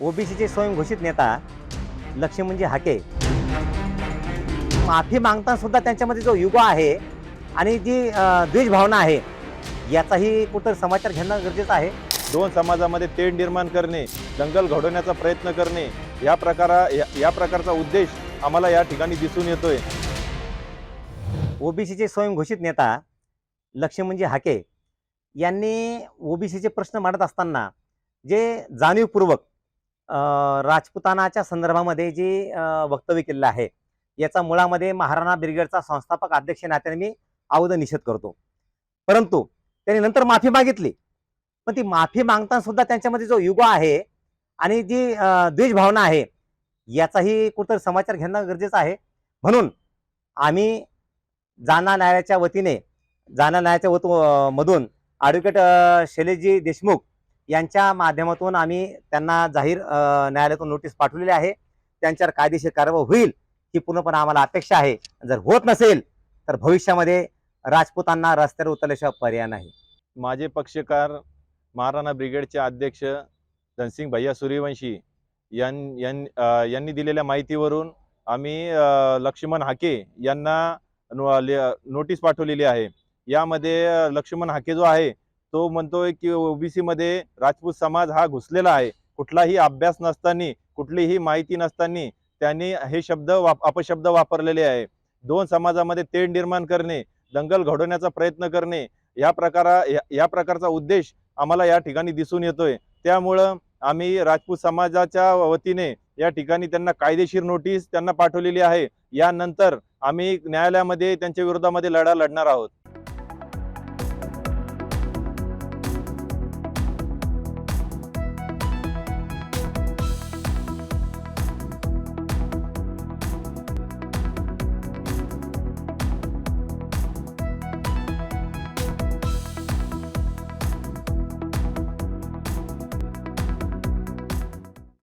ओबीसीचे स्वयंघोषित नेता लक्ष्मणजी म्हणजे हाके. माफी मागताना सुद्धा त्यांच्यामध्ये जो युग आहे आणि जी अं, द्वेष भावना आहे याचाही कुठं समाचार घेणं गरजेचं आहे. दोन समाजामध्ये तेढ निर्माण करणे दंगल घडवण्याचा प्रयत्न करणे या प्रकारा या- या प्रकारचा उद्देश आम्हाला या ठिकाणी दिसून येतोय. ओबीसीचे स्वयंघोषित नेता लक्ष्मणजी हाके यांनी ओबीसीचे प्रश्न मांडत असताना जे जाणीवपूर्वक राजपुतानाच्या संदर्भामध्ये जे वक्तव्य केलेलं आहे याचा मुळामध्ये महाराणा ब्रिगेडचा संस्थापक अध्यक्ष नात्याने मी अवध निषेध करतो. परंतु त्यांनी नंतर माफी मागितली. पण ती माफी मागताना सुद्धा त्यांच्यामध्ये जो युग आहे आणि जी अं, द्वेष भावना आहे याचाही कुठंतरी समाचार घेणं गरजेचं आहे. म्हणून आम्ही जाना न्यायालयाच्या वतीने जाना न्यायाच्या वतू मधून ॲडव्होकेट शैलेशजी देशमुख यांच्या माध्यमातून आम्ही त्यांना जाहीर न्यायालयातून नोटीस पाठवलेली आहे. त्यांच्यावर कायदेशीर कारवाई होईल ही पूर्णपणे आम्हाला अपेक्षा आहे. जर होत नसेल तर भविष्यामध्ये राजपूतांना रस्त्यावर उतरल्याशिवाय पर्याय नाही. माझे पक्षकार महाराणा ब्रिगेडचे अध्यक्ष धनसिंग भैया सूर्यवंशी यां यां- यांनी दिलेल्या माहितीवरून आम्ही लक्ष्मण हाके यांना नोटीस पाठवलेली आहे. यामध्ये लक्ष्मण हाके जो आहे तो म्हणतोय की ओबीसी मध्ये राजपूत समाज हा घुसलेला आहे. कुठलाही अभ्यास नसताना कुठलीही माहिती नसताना त्यांनी हे शब्द वाप अपशब्द वापरलेले आहे. दोन समाजामध्ये तेढ निर्माण करणे दंगल घडवण्याचा प्रयत्न करणे या प्रकारा या- या प्रकारचा उद्देश आम्हाला या ठिकाणी दिसून येतोय. त्यामुळं आम्ही राजपूत समाजाच्या वतीने या ठिकाणी त्यांना कायदेशीर नोटीस त्यांना पाठवलेली आहे. यानंतर आम्ही न्यायालयामध्ये त्यांच्या विरोधामध्ये लढा लढणार आहोत.